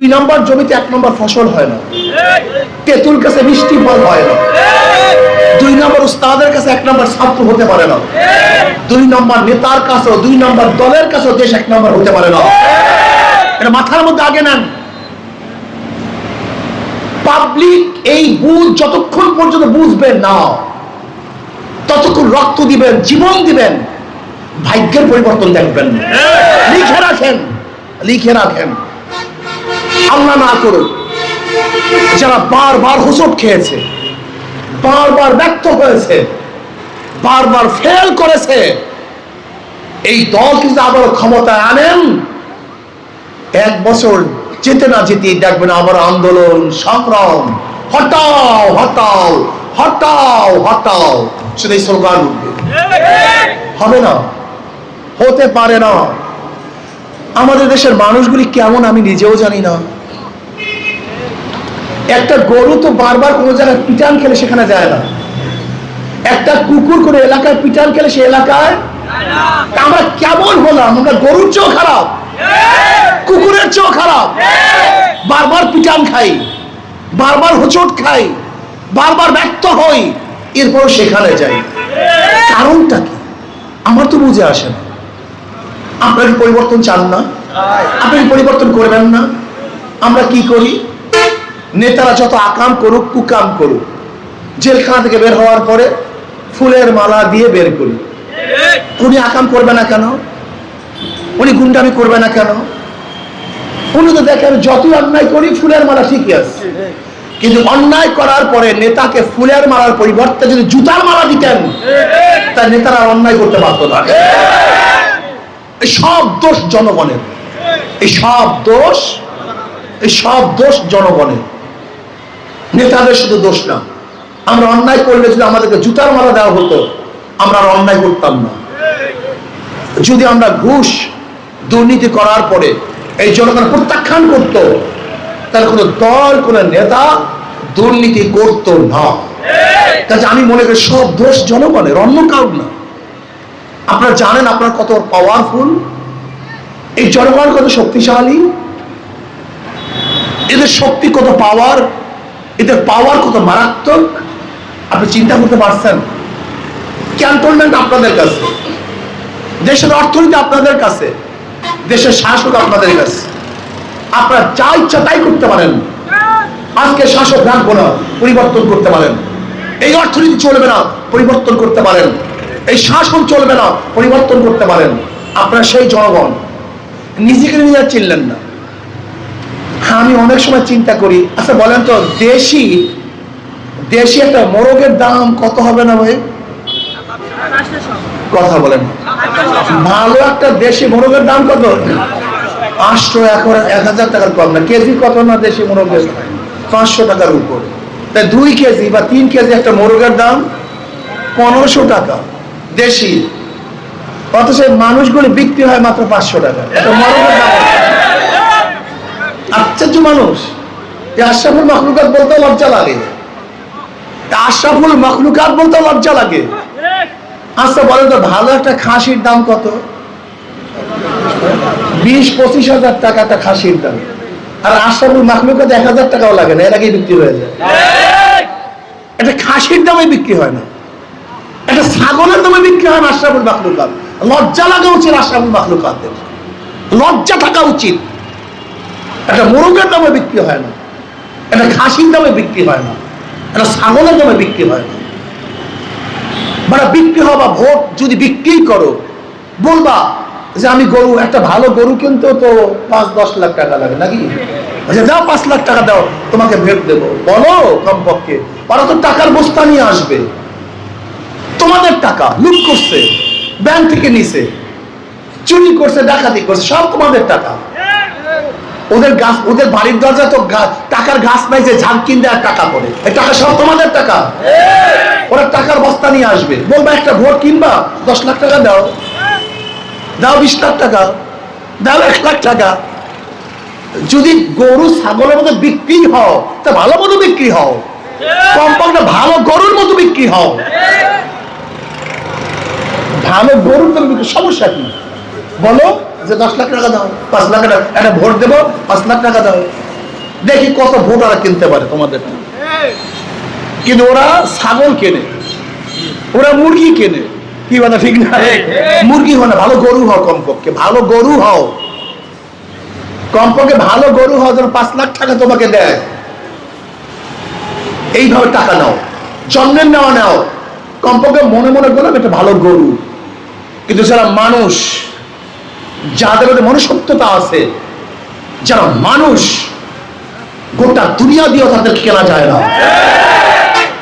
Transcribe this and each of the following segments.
দুই নম্বর জমিতে এক নম্বর ফসল হয় না। তেঁতুল কাছে মিষ্টি ফল হয় না। দুই নম্বর উস্তাদের কাছে এক নম্বর ছাত্র হতে পারে না। দুই নম্বর নেতার কাছেও, দুই নম্বর দলের কাছেও দেশ এক নম্বর হতে পারে না। এটা মাথার মধ্যে আগে নেন। পাবলিক এই বুঝ যতক্ষণ পর্যন্ত বুঝবেন না, ততক্ষণ রক্ত দিবেন, জীবন দিবেন, ভাগ্যের পরিবর্তন দেখবেন। লিখে রাখেন লিখে রাখেন। আল্লাহ না করুন যারা বারবার হোসট খেয়েছে, বারবার ব্যক্ত হয়েছে, বারবার ফেল করেছে, এই দল কিন্তু আবার ক্ষমতায় আনেন। এক বছর যেতে না যেতে দেখবেন আবার আন্দোলন, সংগ্রাম হটাও হটাও হটাও হটাও শুধু এই স্লোগান হবে না। হতে পারে না। আমাদের দেশের মানুষগুলি কেমন আমি নিজেও জানি না। একটা গরু তো বারবার কোনো জায়গায় পিটান খেলে সেখানে যায় না। একটা কুকুর কোনো এলাকায় পিটান খেলে সে এলাকায় আমরা কেমন হলাম? আমরা গরুর চেয়েও খারাপ। কুকুরের চেয়েও খারাপ। বারবার পিটান খাই। বারবার হোঁচট খাই। বারবার ব্যক্ত হই। এরপর সেখানে যাই। কারণটা কি? আমার তো বুঝে আসে না। আপনার পরিবর্তন চান না? আপনি পরিবর্তন করবেন না? আমরা কি করি? নেতারা যত আকাম করুক, কুকাম করুক। জেলখানা থেকে বের হওয়ার পরে ফুলের মালা দিয়ে বের করি। উনি আকাম করবে না কেন? উনি গুন্ডামি করবে না কেন? উনি তো দেখেন, যতই অন্যায় করি, ফুলের মালা ঠিকই আছে। কিন্তু অন্যায় করার পরে নেতাকে ফুলের মালার পরিবর্তে যদি জুতার মালা দিতেন তা নেতারা অন্যায় করতে পারতো না। এই সব দোষ জনগণের। এই সব দোষ, এই সব দোষ জনগণের। নেতাদের শুধু দোষ না, আমরা অন্যায় করলে যদি আমাদেরকে জুতার মালা দেওয়া হতো, আমরা আর অন্যায় করতাম না। যদি আমরা ঘুষ, দুর্নীতি করার পরে এই জনগণ প্রত্যাখ্যান করত, তাহলে কোনো দল, কোনো নেতা দুর্নীতি করত না। কাজে আমি মনে করি সব দোষ জনগণের, অন্য কারণ না। আপনারা জানেন আপনার কত পাওয়ারফুল এই জনগণ কত শক্তিশালী? এদের শক্তি কত পাওয়ার এদের পাওয়ার কত মারাত্মক? আপনি চিন্তা করতে পারছেন? ক্যান্টনমেন্ট আপনাদের কাছে। দেশের অর্থনীতি আপনাদের কাছে। দেশের শাসক আপনাদের কাছে। আপনারা যা ইচ্ছা তাই করতে পারেন। আজকে শাসক রাখব না, পরিবর্তন করতে পারেন। এই অর্থনীতি চলবে না, পরিবর্তন করতে পারেন। এই শাসন চলবে না, পরিবর্তন করতে পারেন। আপনারা সেই জনগণ, নিজেকে নিজে চিনলেন না। হ্যাঁ আমি অনেক সময় চিন্তা করি আচ্ছা বলেন তো, দেশি দেশি একটা মোরগের দাম কত হবে না ভাই? কথা বলেন। ভালো একটা দেশি মোরগের দাম কত? পাঁচশো এখন এক হাজার টাকার কম না, কেজি কত না দেশি মোরগের? পাঁচশো টাকার উপর। তাই দুই কেজি বা তিন কেজি একটা মোরগের দাম পনেরোশো টাকা। দেশি। অথচ মানুষগুলি বিক্রি হয় মাত্র পাঁচশো টাকা। আশ্চর্য মানুষ। আশরাফুল মখলুকাত বলতে লজ্জা লাগে। আশরাফুল মখলুকাত বলতে লজ্জা লাগে। আচ্ছা বলেন তো ভালো একটা খাসির দাম কত? বিশ পঁচিশ হাজার টাকা একটা খাসির দাম। আর আশরাফুল মখলুকাত এক হাজার টাকাও লাগে না এর আগেই বিক্রি হয়ে যায়। একটা খাসির দামে বিক্রি হয় না। একটা ছাগলের দামে বিক্রি হয় আশরাফুল মখলুকাত। লজ্জা লাগা উচিত আশরাফুল মখলুকাতের লজ্জা থাকা উচিত। একটা মোরগের দামে বিক্রি হয় না। একটা খাসির দামে বিক্রি হয় না। একটা ছাগলের দামে বিক্রি হয় না। মানে বিক্রি হওয়া বা ভোট যদি বিক্রি করো, বলবা যে আমি গরু, একটা ভালো গরু কিনতেও তো পাঁচ, দশ লাখ টাকা লাগে নাকি? আচ্ছা দাও পাঁচ লাখ টাকা দাও, তোমাকে ভেট দেবো। বলো কমপক্ষে। ওরা তো টাকার বস্তা নিয়ে আসবে। তোমাদের টাকা, লুট করছে ব্যাংক থেকে নিছে, চুরি করছে, ডাকাতি করছে, সব তোমাদের টাকা। ওদের গাছ, ওদের বাড়ির দরজা তো টাকার গাছ নাই যে ঝাড় কিনতে আর টাকা পড়ে। এই টাকা সব তোমাদের টাকা। ওরা টাকার বস্তা নিয়ে আসবে। বলবা, একটা ভোট কিনবা, দশ লাখ টাকা দাও। দাও বিশ লাখ টাকা, দাও এক লাখ টাকা। যদি গরু, ছাগলের মতো বিক্রি হও, তা ভালো মতো বিক্রি হও। কমপক্ষে ভালো গরুর মতো বিক্রি হও। ভালো গরুর মতো সমস্যা কি? বলো। যে দশ লাখ টাকা দাও পাঁচ লাখ টাকা একটা ভোট দেবো পাঁচ লাখ টাকা দাও। দেখি কত ভোট ওরা কিনতে পারে তোমাদের। কিন্তু ওরা ছাগল কেনে ওরা মুরগি কেনে। কি বলে ঠিক না? মুরগি হয় না ভালো গরু হও কমপক্ষে ভালো গরু হও। কমপক্ষে ভালো গরু হও যেন পাঁচ লাখ টাকা তোমাকে দেয়। এইভাবে টাকা নাও জন্মের নেওয়া নাও। কমপক্ষে মনে মনে করলাম এটা ভালো গরু। কিন্তু যারা মানুষ, যাদের মধ্যে মনুষ্যত্বতা আছে, যারা মানুষ, গোটা দুনিয়া দিয়েও তাদেরকে কেনা যায় না।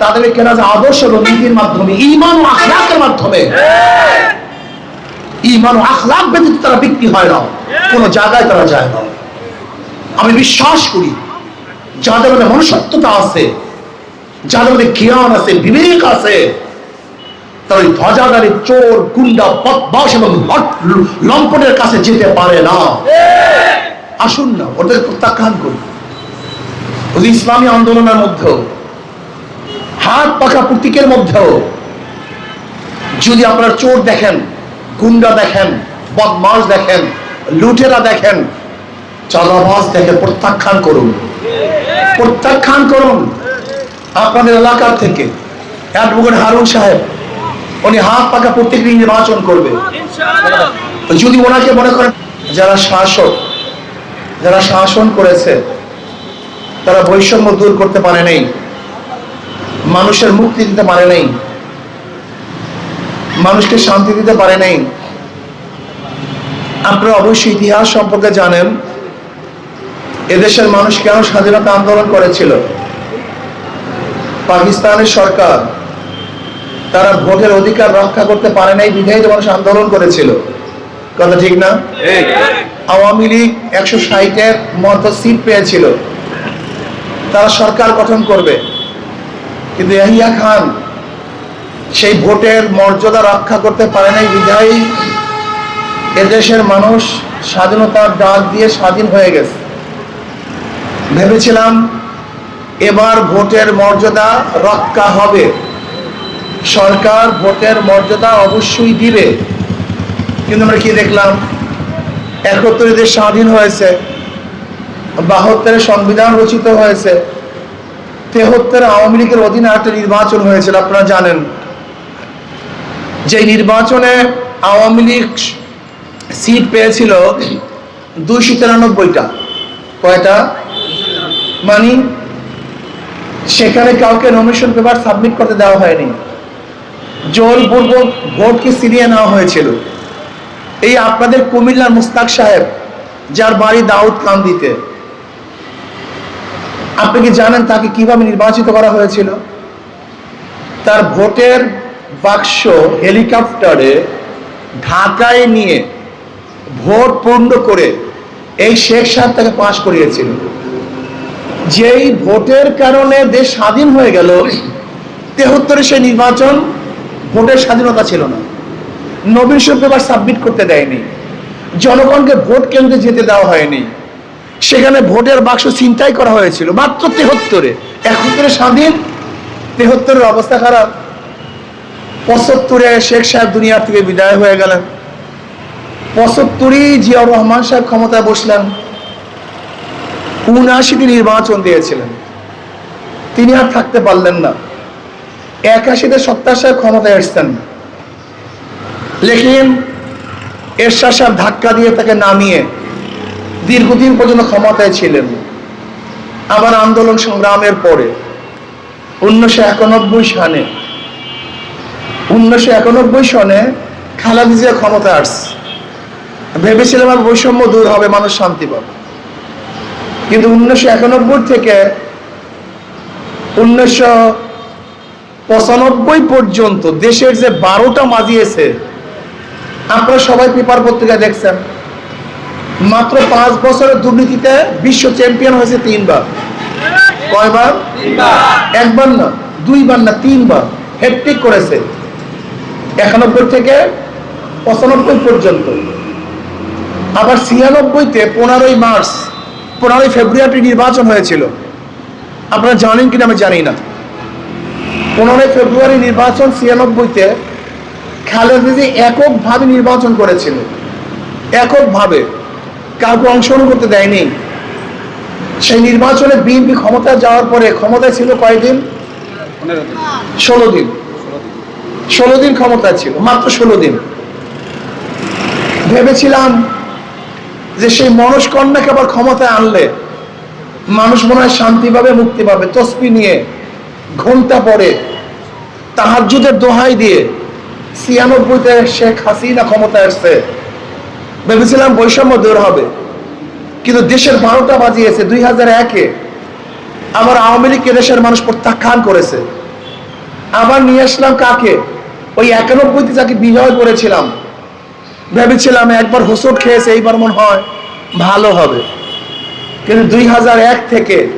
তাদেরকে কেনা যায় আদর্শ এবং নীতির মাধ্যমে ইমান ও আখলাকের মাধ্যমে। ইমান ও আখলাক ব্যতীত তারা বিক্রি হয় না, কোনো জায়গায় তারা যায় না। আমি বিশ্বাস করি, যাদের মধ্যে মনুষ্যত্বতা আছে, যাদের মধ্যে জ্ঞান আছে, বিবেক আছে তারা ওই ধ্বজাধারী চোর গুন্ডা বদমাস এবং লম্পটের কাছে যেতে পারে না। আসুন না ওদের প্রত্যাখ্যান করি। ওই ইসলামী আন্দোলনের মধ্যেও হাত পাকা প্রতীকের মধ্যেও যদি আপনারা চোর দেখেন গুন্ডা দেখেন বদমাস দেখেন লুটেরা দেখেন চাঁদাবাজ দেখেন প্রত্যাখ্যান করুন। প্রত্যাখ্যান করুন। আপনাদের এলাকার থেকে অ্যাডভোকেট হারুন সাহেব উনি হাত পাকা প্রত্যেক দিন নির্বাচন করবে। যদি ওনাকে মনে করেন যারা শাসক যারা শাসন করেছে তারা বৈষম্য দূর করতে পারে নাই মানুষের মুক্তি দিতে পারে নাই মানুষকে শান্তি দিতে পারে নাই আপনারা অবশ্যই ইতিহাস সম্পর্কে জানেন এদেশের মানুষ কেন স্বাধীনতা আন্দোলন করেছিল? পাকিস্তানের সরকার তারা ভোটের অধিকার রক্ষা করতে পারে নাই বিধায়িত মানুষ আন্দোলন করেছিল। কথা ঠিক না? আওয়ামী লীগ একশো ষাটের মতো সিট পেয়েছিল। তারা সরকার গঠন করবে। কিন্তু ইয়াহিয়া খান সেই ভোটের মর্যাদা রক্ষা করতে পারে নাই বিধায়ী এদেশের মানুষ স্বাধীনতার ডাক দিয়ে স্বাধীন হয়ে গেছে। ভেবেছিলাম এবার ভোটের মর্যাদা রক্ষা হবে। সরকার ভোটের মর্যাদা অবশ্যই দিবে। কিন্তু আমরা কি দেখলাম? একাত্তরে দেশ স্বাধীন হয়েছে বাহাত্তরে সংবিধান রচিত হয়েছে, তেহত্তরে আওয়ামী লীগের অধীনে একটা নির্বাচন হয়েছিল, আপনারা জানেন। যে নির্বাচনে আওয়ামী লীগ সিট পেয়েছিল দুইশো তিরানব্বইটা। কয়টা? মানে সেখানে কাউকে নমিনেশন পেপার সাবমিট করতে দেওয়া হয়নি। জোরপূর্বক ভোটকে ছিনিয়ে নেওয়া হয়েছিল। এই আপনাদের কুমিল্লার মুস্তাক সাহেব, যার বাড়ি দাউদ কান্দিতে। আপনি কি জানেন তাকে কীভাবে নির্বাচিত করা হয়েছিল? তার ভোটের বাক্স হেলিকপ্টারে ঢাকায় নিয়ে ভোট পূর্ণ করে এই শেখ সাহেব তাকে পাশ করিয়েছিল। যেই ভোটের কারণে দেশ স্বাধীন হয়ে গেল, তেহত্তরে সেই নির্বাচন ভোটের স্বাধীনতা ছিল না। নবীন পেপার সাবমিট করতে দেয়নি। জনগণকে ভোট কেন্দ্রে যেতে দেওয়া হয়নি। সেখানে ভোটের বাক্স চিন্তাই করা হয়েছিল, মাত্র তেহত্তরে। একাত্তরে স্বাধীন, তেহত্তরের অবস্থা খারাপ। পঁচাত্তরে শেখ সাহেব দুনিয়ার থেকে বিদায় হয়ে গেলেন। পঁচাত্তরই জিয়াউর রহমান সাহেব ক্ষমতায় বসলেন। উনআশিটি নির্বাচন দিয়েছিলেন। তিনি আর থাকতে পারলেন না। একাশিতে সত্তর সাহেব ক্ষমতায় এসছেন। লেকিন এরশাদ সাহেব ধাক্কা দিয়ে তাকে নামিয়ে দীর্ঘদিন পর্যন্ত ক্ষমতায় ছিলেন। আবার আন্দোলন সংগ্রামের পরে, উনিশশো একানব্বই সনে উনিশশো একানব্বই সনে খালাদি জিয়া ক্ষমতায় আসছে। ভেবেছিলাম আর বৈষম্য দূর হবে, মানুষ শান্তি পাবে। কিন্তু উনিশশো একানব্বই থেকে উনিশশো পঁচানব্বই পর্যন্ত দেশের যে বারোটা মাজিয়েছে আপনারা সবাই পেপার পত্রিকা দেখছেন। মাত্র পাঁচ বছরের দুর্নীতিতে বিশ্ব চ্যাম্পিয়ন হয়েছে তিনবার। কয়বার? একবার না দুইবার না তিনবার। হ্যাট্রিক করেছে। একানব্বই থেকে পঁচানব্বই পর্যন্ত। আবার ছিয়ানব্বইতে পনেরোই মার্চ পনেরোই ফেব্রুয়ারি নির্বাচন হয়েছিল। আপনারা জানেন কিনা আমি জানি না। পনেরোই ফেব্রুয়ারি নির্বাচন ছিয়ানব্বইতে খালেদা জিয়া এককভাবে নির্বাচন করেছিল। এককভাবে। কাউকে অংশগ্রহণ করতে দেয়নি। সেই নির্বাচনে বিএনপি ক্ষমতায় যাওয়ার পরে ক্ষমতায় ছিল কয়দিন ষোলো দিন। ষোলো দিন ক্ষমতা ছিল, মাত্র ষোলো দিন। ভেবেছিলাম যে সেই মনস্কন্যাকে আবার ক্ষমতায় আনলে মানুষ মনে হয় শান্তি পাবে মুক্তি পাবে। তসবি নিয়ে ঘণ্টা পরে তাহাজুদের দোহাই দিয়ে ছিয়ানব্বইতে শেখ হাসিনা ক্ষমতায় আসছে। ভেবেছিলাম বৈষম্য দূর হবে। কিন্তু দেশের বারোটা বাজিয়েছে, দুই হাজার একে আবার আওয়ামী লীগকে দেশের মানুষ প্রত্যাখ্যান করেছে। আবার নিয়ে আসলাম কাকে? ওই একানব্বইতে যাকে বিজয় করেছিলাম। ভেবেছিলাম একবার হোসট খেয়েছে, এইবার মনে হয় ভালো হবে। কিন্তু দুই হাজার এক থেকে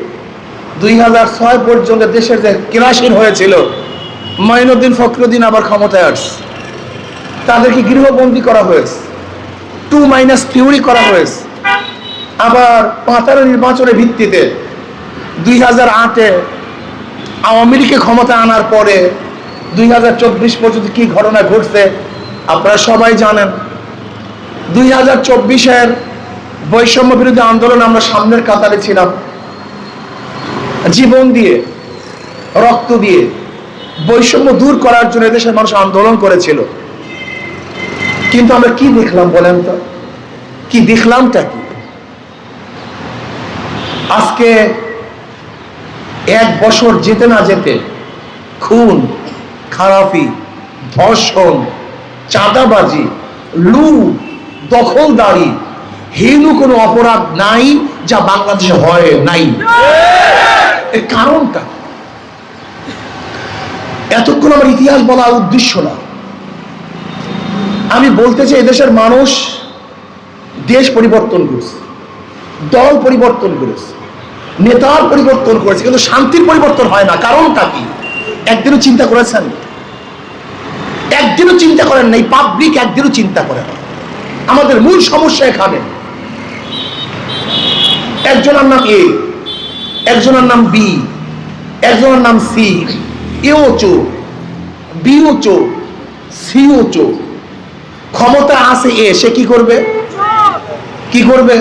দুই হাজার ছয় পর্যন্ত দেশের যে কেরাসিন হয়েছিল, মাইনুদ্দিন ফখরুদ্দিন আবার ক্ষমতায় আসছে। তাদেরকে গৃহবন্দী করা হয়েছে। টু মাইনাস থিওরি করা হয়েছে। আবার পাতার নির্বাচনের ভিত্তিতে দুই হাজার আটে আওয়ামী লীগকে ক্ষমতা আনার পরে দুই হাজার চব্বিশ পর্যন্ত কি ঘটনা ঘটছে, আপনারা সবাই জানেন। দুই হাজার চব্বিশের বৈষম্য বিরোধী আন্দোলন আমরা সামনের কাতারে ছিলাম। জীবন দিয়ে, রক্ত দিয়ে, বৈষম্য দূর করার জন্য দেশের মানুষ আন্দোলন করেছিল। কিন্তু আমরা কি দেখলাম বলেন তো? কি দেখলামটা কি? আজকে এক বছর যেতে না যেতে খুন, খারাপি, ধর্ষণ, চাঁদাবাজি লু দখলদারি, হিন্দু কোনো অপরাধ নাই যা বাংলাদেশে হয় নাই। এর কারণটা? এতক্ষণ আমার ইতিহাস বলা উদ্দেশ্য না। আমি বলতে চাই এদেশের মানুষ দেশ পরিবর্তন করেছে, দল পরিবর্তন করেছে, নেতার পরিবর্তন করেছে, কিন্তু শান্তির পরিবর্তন হয় না। কারণটা কি? একদিনও চিন্তা করেছেন? একদিনও চিন্তা করেন নাই পাবলিক একদিনও চিন্তা করে না। আমাদের মূল সমস্যা এখানে। একজনের নাম এ। একজনের নাম বি, একজনের নাম সি এও চোর বিও চোর সিও চোর ক্ষমতা আছে এ, সে কি করবে? কি করবে?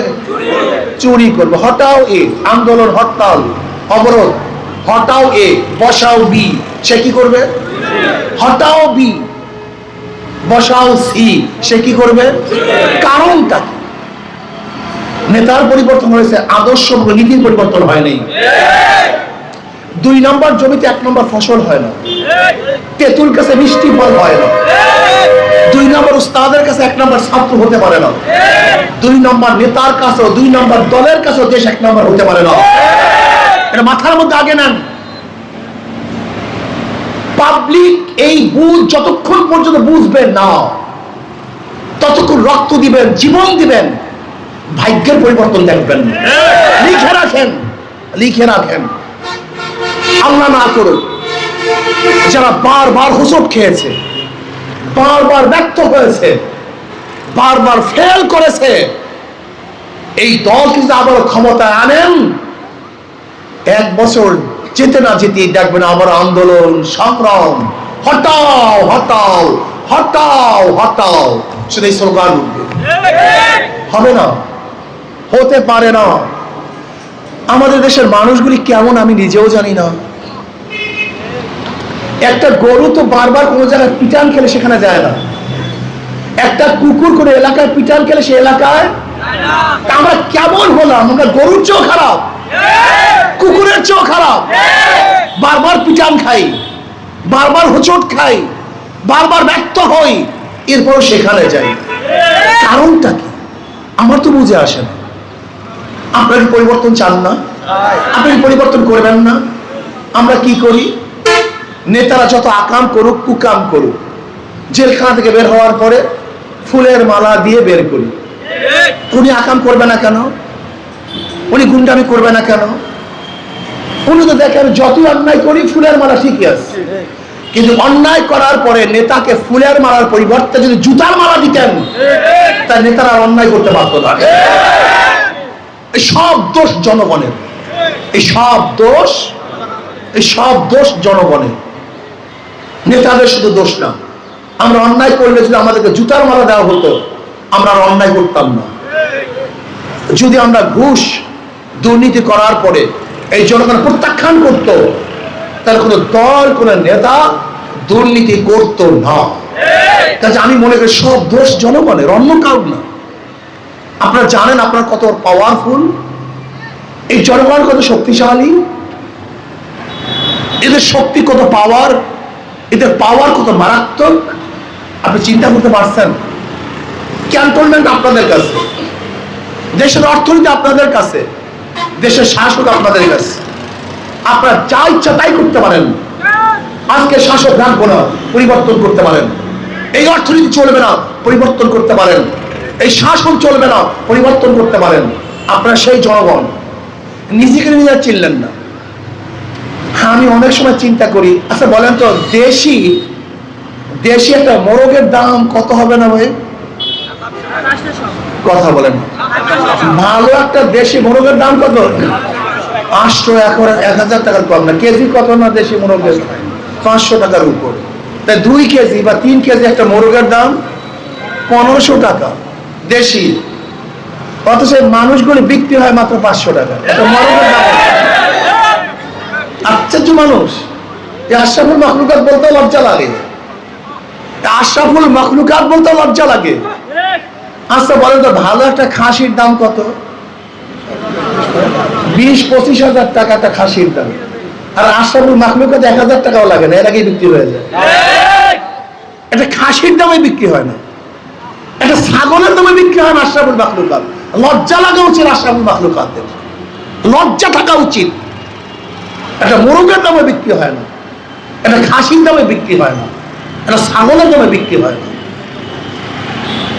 চুরি করবে। হটাও এ, আন্দোলন হরতাল, অবরোধ। হটাও এ, বসাও বি, সে কি করবে? হটাও বি, বসাও সি, সে কি করবে? কারণটা কি? নেতার পরিবর্তন হয়েছে, আদর্শ নীতির পরিবর্তন হয়নি দুই নম্বর জমিতে এক নম্বর ফসল হয় না। তেঁতুল কাছে মিষ্টি ফল হয় না। দুই নম্বর উস্তাদের কাছে এক নম্বর ছাত্র হতে পারে না। দুই নম্বর নেতার কাছেও, দুই নম্বর দলের কাছেও দেশ এক নম্বর হতে পারে না। এটা মাথার মধ্যে আগে নেন। পাবলিক এই বুঝ যতক্ষণ পর্যন্ত বুঝবেন না, ততক্ষণ রক্ত দিবেন, জীবন দিবেন ভাগ্যের পরিবর্তন দেখবেন। না। লিখে রাখেন লিখে রাখেন। আল্লাহ না করুন যারা বারবার হোসট খেয়েছে বারবার ব্যক্ত হয়েছে বারবার ফেল করেছে এই দল কিন্তু আবার ক্ষমতায় আনেন। এক বছর যেতে না যেতে দেখবেন আবার আন্দোলন সংগ্রাম হটাও হটাও হটাও হটাও শুধু এই স্লোগান উঠবে। হবে না? হতে পারে না। আমাদের দেশের মানুষগুলি কেমন আমি নিজেও জানি না। একটা গরু তো বারবার কোনো জায়গায় পিটান খেলে সেখানে যায় না। একটা কুকুর করে এলাকায় পিটান খেলে সে এলাকায় আমরা কেমন হলাম? আমরা গরুর চেয়েও খারাপ। কুকুরের চেয়েও খারাপ। বারবার পিটান খাই। বারবার হোঁচট খাই। বারবার ব্যক্ত হই। এরপরও সেখানে যাই। কারণটা কি? আমার তো বুঝে আসে না। আপনার পরিবর্তন চান না? আপনি পরিবর্তন করবেন না? আমরা কি করি? নেতারা যত আকাম করুক, কুকাম করুক। জেলখানা থেকে বের হওয়ার পরে ফুলের মালা দিয়ে বের করি। উনি আকাম করবে না কেন? উনি গুন্ডামি করবে না কেন? উনি তো দেখেন যতই অন্যায় করি, ফুলের মালা ঠিকই আছে। কিন্তু অন্যায় করার পরে নেতাকে ফুলের মালার পরিবর্তে যদি জুতার মালা দিতেন, তার নেতারা অন্যায় করতে পারত না। এই সব দোষ জনগণের। এই সব দোষ, এই সব দোষ জনগণের। নেতাদের শুধু দোষ না, আমরা অন্যায় করলে যদি আমাদেরকে জুতার মালা দেওয়া হতো, আমরা আর অন্যায় করতাম না। যদি আমরা ঘুষ, দুর্নীতি করার পরে এই জনগণ প্রত্যাখ্যান করত, তাহলে কোনো দল, কোনো নেতা দুর্নীতি করতো না। কাজে আমি মনে করি সব দোষ জনগণের, অন্য কারণ না। আপনারা জানেন আপনার কত পাওয়ারফুল এই জনগণ কত শক্তিশালী? এদের শক্তি কত পাওয়ার এদের পাওয়ার কত মারাত্মক? আপনি চিন্তা করতে পারছেন? ক্যান্টনমেন্ট আপনাদের কাছে। দেশের অর্থনীতি আপনাদের কাছে। দেশের শাসক আপনাদের কাছে। আপনারা যা ইচ্ছা তাই করতে পারেন। আজকে শাসক রাখব না, পরিবর্তন করতে পারেন। এই অর্থনীতি চলবে না, পরিবর্তন করতে পারেন। এই শাসন চলবে না, পরিবর্তন করতে পারেন। আপনারা সেই জনগণ, নিজেকে নিজে চিনলেন না। হ্যাঁ আমি অনেক সময় চিন্তা করি আচ্ছা বলেন তো, দেশি দেশি একটা মোরগের দাম কত হবে না ভাই? কথা বলেন। ভালো একটা দেশি মোরগের দাম কত? পাঁচশো এক হাজার টাকার কম না। কেজি কত না দেশি মোরগের? পাঁচশো টাকার উপর। তাই দুই কেজি বা তিন কেজি একটা মোরগের দাম পনেরোশো টাকা। দেশি। অথচ মানুষগুলো বিক্রি হয় মাত্র পাঁচশো টাকা। আশ্চর্য মানুষ। আশরাফুল মখলুকাত বলতে লজ্জা লাগে। আশরাফুল মখলুকাত বলতে লজ্জা লাগে। আচ্ছা বলেন তো ভালো একটা খাসির দাম কত? বিশ পঁচিশ হাজার টাকা একটা খাসির দাম। আর আশরাফুল মখলুকাত এক হাজার টাকাও লাগে না এর আগেই বিক্রি হয়ে যায়। একটা খাসির দামে বিক্রি হয় না। একটা ছাগলের দামে বিক্রি হয় আশরাফুল মখলুকাত। লজ্জা লাগা উচিত আশরাফুল মখলুকাতের লজ্জা থাকা উচিত। একটা মোরগের দামে বিক্রি হয় না। একটা খাসির দামে বিক্রি হয় না। একটা ছাগলের দামে বিক্রি হয় না।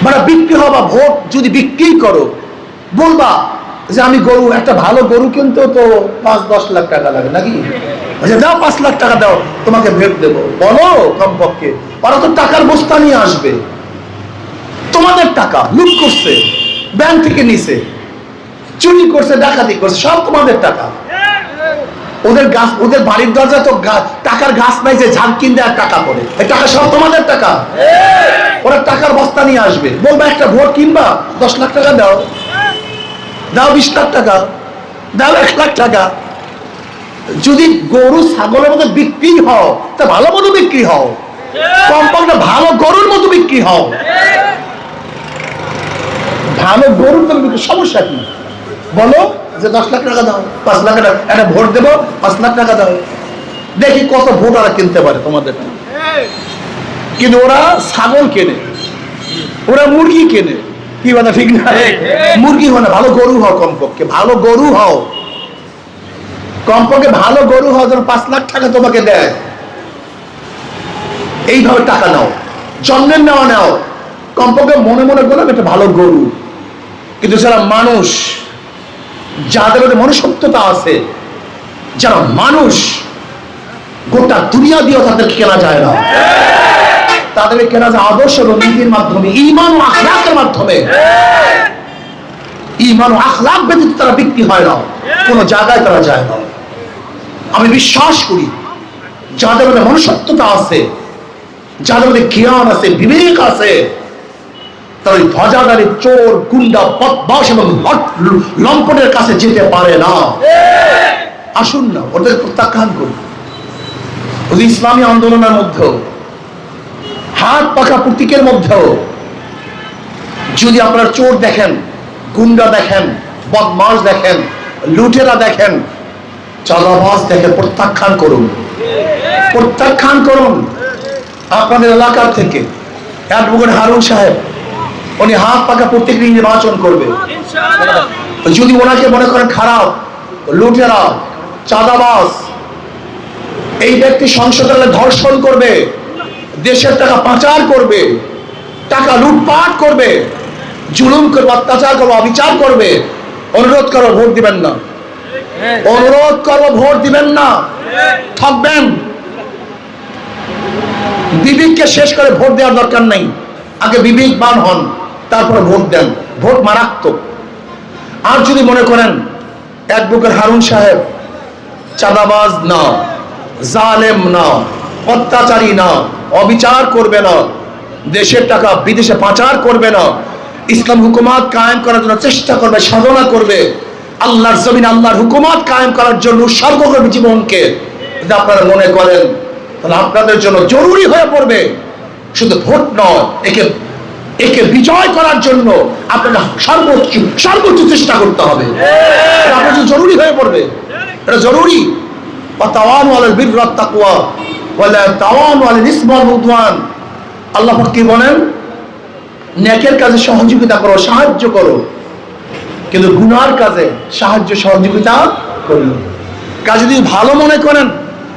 মানে বিক্রি হবা ভোট যদি বিক্রি করো, বলবা যে আমি গরু, একটা ভালো গরু কিনতেও তো পাঁচ, দশ লাখ টাকা লাগে নাকি? আচ্ছা দাও পাঁচ লাখ টাকা দাও, তোমাকে ভেট দেবো। বলো কমপক্ষে। ওরা তো টাকার বস্তা নিয়ে আসবে। তোমাদের টাকা লুট করছে ব্যাংক থেকে নিছে চুরি করছে ডাকাতি করছে সব তোমাদের টাকা। ওদের গাছ ওদের বাড়ির দরজা তো টাকার গাছ নাই যে ঝাঁক কিনতে আর টাকা পড়ে। এই টাকা সব তোমাদের টাকা। ওরা টাকার বস্তা নিয়ে আসবে। বলবা একটা ভোট কিনবা দশ লাখ টাকা দাও। দাও বিশ লাখ টাকা দাও এক লাখ টাকা। যদি গরু ছাগলের মতো বিক্রি হও তা ভালো মতো বিক্রি হও। কমপক্ষে ভালো গরুর মতো বিক্রি হও। ভালো গরুর মতো বিক্রি সমস্যা কি? বলো। যে দশ লাখ টাকা দাও পাঁচ লাখ টাকা একটা ভোট দেবো পাঁচ লাখ টাকা দাও। দেখি কত ভোট ওরা কিনতে পারে তোমাদের। কিন্তু ওরা ছাগল কেনে। ওরা মুরগি কেনে। কি কথা ঠিক না? মুরগি হয় না ভালো গরু হও কমপক্ষে ভালো গরু হও। কমপক্ষে ভালো গরু হও যেন পাঁচ লাখ টাকা তোমাকে দেয়। এইভাবে টাকা নাও জন্মের নেওয়া নাও। কমপক্ষে মনে মনে করলাম একটা ভালো গরু। কিন্তু যারা মানুষ, যাদের মধ্যে মনুষ্যত্বতা আছে, যারা মানুষ, গোটা দুনিয়া দিয়েও তাদেরকে কেনা যায় না। তাদেরকে কেনা যায় আদর্শ এবং নীতির মাধ্যমে ইমান ও আখলাকের মাধ্যমে। ইমান ও আখলাক ব্যতীত তারা বিক্রি হয় না, কোনো জায়গায় তারা যায় না। আমি বিশ্বাস করি, যাদের মধ্যে মনুষ্যত্বতা আছে, যাদের মধ্যে জ্ঞান আছে, বিবেক আছে তারা ওই চোর, গুন্ডা বদমাস এবং লম্পটের কাছে যেতে পারে না। আসুন না, ওদের প্রত্যাখ্যান করুন। ওই ইসলামী আন্দোলনের মধ্যেও, হাত পাকা প্রতীকের মধ্যেও, যদি আপনারা চোর দেখেন, গুন্ডা দেখেন বদমাস দেখেন, লুটেরা দেখেন, চাঁদাবাজ দেখেন প্রত্যাখ্যান করুন। প্রত্যাখ্যান করুন। আপনাদের এলাকার থেকে, অ্যাডভোকেট হারুন সাহেব উনি হাত পাকা প্রত্যেক দিন নির্বাচন করবে। যদি ওনাকে মনে করেন খারাপ লুটেরা চাঁদাবাস এই ব্যক্তি সংসদে ধর্ষণ করবে দেশের টাকা পাচার করবে টাকা লুটপাট করবে জুলুম করবে অত্যাচার করবে অবিচার করবে অনুরোধ করো ভোট দিবেন না। অনুরোধ করব ভোট দিবেন না। ঠকবেন বিবেককে শেষ করে ভোট দেওয়ার দরকার নেই। আগে বিবেকবান হন। তারপরে ভোট দেন। ভোট মারাত্মক। আর যদি মনে করেন অ্যাডভোকেট হারুন সাহেব চাঁদাবাজ না, জালেম না, অত্যাচারী না, অবিচার করবে না, দেশের টাকা বিদেশে পাচার করবে না, ইসলাম হুকুমাত কায়েম করার জন্য চেষ্টা করবে, সাধনা করবে, আল্লাহর জমিন, আল্লাহর হুকুমত কায়েম করার জন্য উৎসর্গ করবে জীবনকে যদি আপনারা মনে করেন, তাহলে আপনাদের জন্য জরুরি হয়ে পড়বে। শুধু ভোট নয়, একে একে বিজয় করার জন্য আপনারা সর্বোচ্চ সর্বোচ্চ চেষ্টা করতে হবে। হ্যাঁ। আপনার জরুরি হয়ে পড়বে। এটা জরুরি। বলেন? ন্যাকের কাজে সহযোগিতা করো সাহায্য করো। কিন্তু কাজে সাহায্য সহযোগিতা করুন কাজ যদি ভালো মনে করেন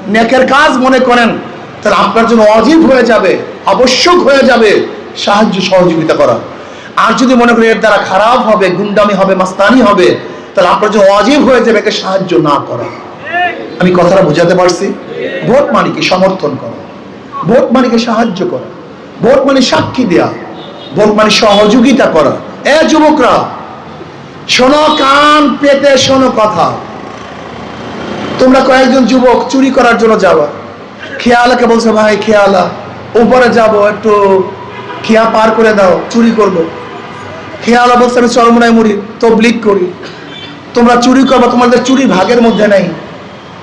ন্যাকের কাজ মনে করেন তাহলে আপনার জন্য অজীব হয়ে যাবে আবশ্যক হয়ে যাবে। সাহায্য সহযোগিতা করা। আর যদি মনে করেন এর দ্বারা খারাপ হবে, গুন্ডামি হবে, মাস্তানি হবে, তাহলে আপনার জন্য অজীব হয়ে যাবে একে সাহায্য না করা। আমি কথাটা বোঝাতে পারছি? ভোট মানে কি সমর্থন করা। ভোট মানে কি সাহায্য করা। ভোট মানে সাক্ষী দেয়া। ভোট মানে সহযোগিতা করা। এ যুবকরা, শোনো, কান পেতে শোনো কথা। তোমরা কয়েকজন যুবক চুরি করার জন্য যাবা। খেয়ালাকে বলছে, ভাই, খেয়ালা, উপরে যাব, একটু খেয়া পার করে দাও, চুরি করব খেয়াল বলছে আমি চরমনায় মুড়ি তবলিক করি। তোমরা চুরি করবা, তোমাদের চুরি ভাগের মধ্যে নাই।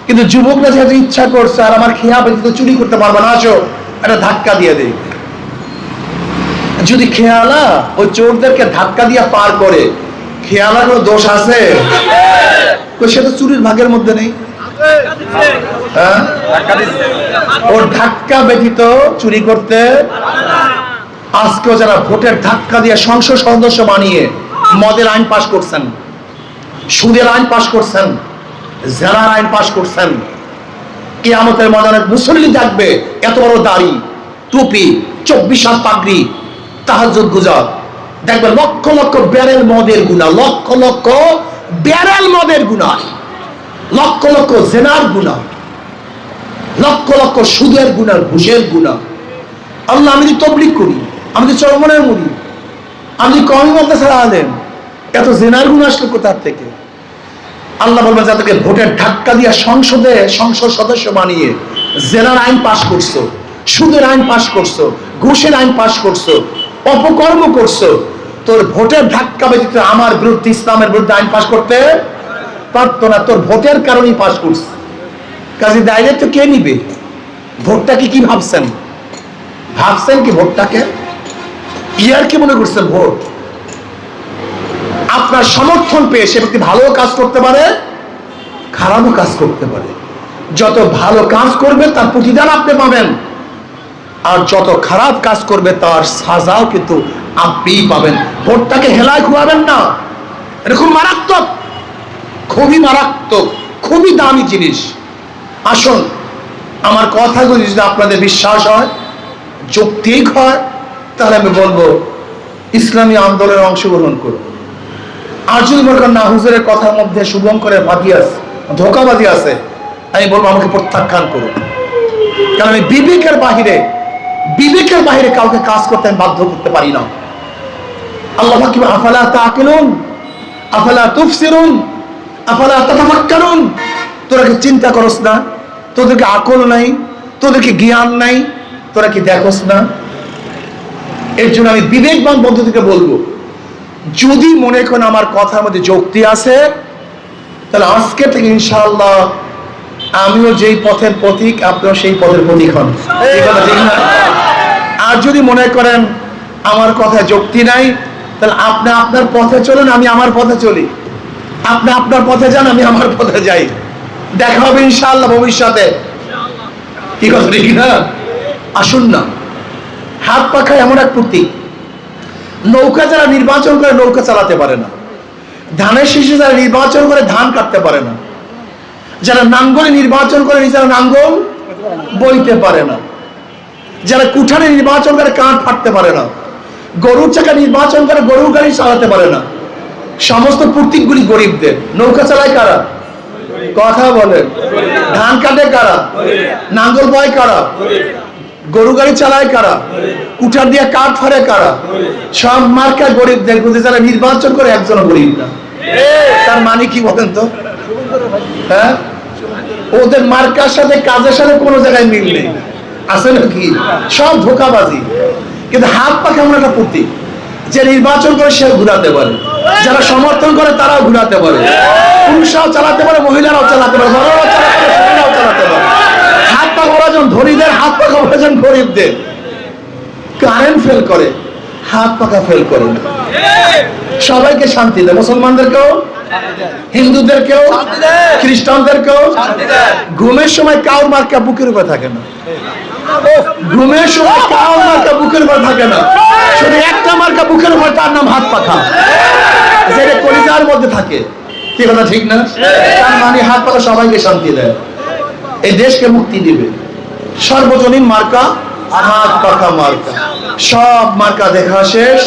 কিন্তু যুবকরা যেহেতু ইচ্ছা করছে, আর আমার খেয়া ব্যতীত চুরি করতে পারবে না, আসো, একটা ধাক্কা দিয়ে দেই। যদি খেয়ালা ওই চোরদেরকে ধাক্কা দিয়ে পার করে খেয়ালা কোনো দোষ আছে? সে তো চুরির ভাগের মধ্যে নেই। হ্যাঁ? ওর ধাক্কা ব্যতীত চুরি করতে আজকেও যারা ভোটের ধাক্কা দিয়ে সংসদ সদস্য বানিয়ে মদের আইন পাশ করছেন, সুদের আইন পাশ করছেন, জেলার আইন পাশ করছেন, কিয়ামতের ময়দানে মুসল্লি থাকবে এত বড় দাড়ি, টুপি, চব্বিশ হাত পাগড়ি, তাহাজ্জুদ গুজার দেখবে লক্ষ লক্ষ ব্যারেল মদের গুণা, লক্ষ লক্ষ ব্যারেল মদের গুণা, লক্ষ লক্ষ জেনার গুণা, লক্ষ লক্ষ সুদের গুণা, ঘুষের গুণা। আল্লাহ আমি তবলিক করি আমি যদি চরমনের মুড়ি। আমি যদি কমি মধ্যে ছাড়া আলেন। এত জেনার গুণ আসলো কোথার থেকে? আল্লাহ বলবেন, যাদেরকে ভোটের ধাক্কা দিয়া সংসদে সংসদ সদস্য বানিয়ে জেনার আইন পাশ করছ, সুদের আইন পাশ করছ, ঘুষের আইন পাশ করছ, অপকর্ম করছ, তোর ভোটের ধাক্কা ব্যতীত আমার বিরুদ্ধে, ইসলামের বিরুদ্ধে আইন পাশ করতে পারতো না, তোর ভোটের কারণেই পাশ করছে। কাজে দায়িত্ব কে নিবে? ভোটটাকে কি ভাবছেন? ভাবছেন কি ভোটটাকে? ইয়ার কি মনে করছেন ভোট? আপনার সমর্থন পেয়ে সে ব্যক্তি ভালো কাজ করতে পারে, খারাপও কাজ করতে পারে। যত ভালো কাজ করবে, তার প্রতিদান আপনি পাবেন। আর যত খারাপ কাজ করবে, তার সাজাও কিন্তু আপনিই পাবেন। ভোটটাকে হেলায় খুয়াবেন না। এটা খুব মারাত্মক, খুবই মারাত্মক, খুবই দামি জিনিস। আসুন, আমার কথাগুলি যদি আপনাদের বিশ্বাস হয়, যৌক্তিক হয় তাহলে আমি বলব, ইসলামী আন্দোলনে অংশগ্রহণ করুন। আর যদি মনে করেন না হুজুরের কথার মধ্যে শুভঙ্করের বাদি আছে ধোকাবাজি আছে, আমি বলব আমাকে প্রত্যাখ্যান করুন। কারণ আমি বিবেকের বাহিরে বিবেকের বাহিরে কাউকে কাজ করতে আমি বাধ্য করতে পারি না। আল্লাহ কি আফালা তাকিলুন? আফালা তুফসিরুন? আফালা তাতাফাক্কারুন? তোরা কি চিন্তা করস না, তোদেরকে আকল নাই, তোদেরকে জ্ঞান নাই, তোরা কি দেখোস না? এর জন্য আমি বিবেকবান বন্ধুদেরকে বলব যদি মনে করেন আমার কথার মধ্যে যুক্তি আছে তাহলে আজকে থেকে ইনশাআল্লাহ আমিও যেই পথের প্রতীক আপনিও সেই পথের প্রতীক হন। আর যদি মনে করেন আমার কথা যুক্তি নাই তাহলে আপনি আপনার পথে চলুন আমি আমার পথে চলি। আপনি আপনার পথে যান আমি আমার পথে যাই। দেখা হবে ইনশাআল্লাহ ভবিষ্যতে। কি কথা ঠিক না? আসুন না। হাত পাখা এমন এক প্রতীক। নৌকা যারা নির্বাচন করে নৌকা চালাতে পারে না। ধানের শীষে যারা নির্বাচন করে ধান কাটতে পারে না। যারা নাঙ্গলে নির্বাচন করে নিজেরা নাঙ্গল বইতে পারে না। যারা কুঠারে নির্বাচন করে কাঠ ফাটতে পারে না। গরুর চাকা নির্বাচন করে গরুর গাড়ি চালাতে পারে না। সমস্ত প্রতীকগুলি গরিবদের। নৌকা চালায় কারা? কথা বলেন। ধান কাটে কারা? নাঙ্গল বয় কারা? গরু গাড়ি চালায় কারা? কুঠার দিয়ে কাঠ ফারে কারা? সব মার্কা গরিবদের কিন্তু যারা নির্বাচন করে একজন গরিব তার মানে কি বলেন তো? হ্যাঁ? ওদের মার্কার সাথে, কাজের সাথে কোনো জায়গায় মিল নেই। আছে নাকি? সব ধোকাবাজি। কিন্তু হাত পা কেমন একটা প্রতীক যে নির্বাচন করে সে ঘুরাতে পারে। যারা সমর্থন করে তারাও ঘুরাতে পারে। পুরুষরাও চালাতে পারে, মহিলারাও চালাতে পারে, বড়রাও চালাতে পারে হাত পা প্রয়োজন ধনীদের, হাত পাকা প্রয়োজন গরিবদের। কারেন্ট ফেল করে হাত পাকা ফেল করে সবাইকে শান্তি দেয় মুসলমানদেরকেও হিন্দুদেরকেও খ্রিস্টানদেরকেও ঘুমের সময় কাউর মার্কা বুকের উপর থাকে না। ঘুমের সময় কাউর মার্কা বুকের উপর থাকে না। শুধু একটা মার্কা বুকের উপর তার নাম হাত পাখা। যেটা কলিজার মধ্যে থাকে। কি কথা ঠিক না? তার মানে হাত পাখা সবাইকে শান্তি দেয়। এই দেশকে মুক্তি দিবে। সর্বজনীন মার্কা হাত পাখা মার্কা। সব মার্কা দেখা শেষ।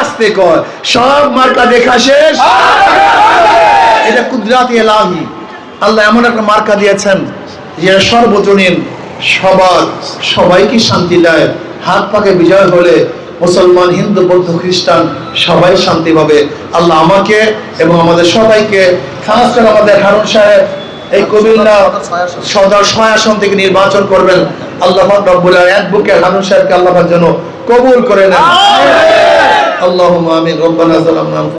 আস্তে কর। সব মার্কা দেখা শেষ। এটা কুদরাতি এলাহি। আল্লাহ এমন একটা মার্কা দিয়েছেন যে সর্বজনীন সবার সবাইকে শান্তি দেয়। হাত পাকে বিজয় হলে মুসলমান, হিন্দু, বৌদ্ধ, খ্রিস্টান সবাই শান্তি পাবে। আল্লাহ আমাকে এবং আমাদের সবাইকে, খাস করে আমাদের হারুন সাহেব এই কুমিল্লা সদর ছয় আসন। থেকে নির্বাচন করবেন। আল্লাহ রব্বুল এক বুকে হারুন সাহেবকে আল্লাহর যেন কবুল করে নেন। আল্লাহ আমিন। রব্বানা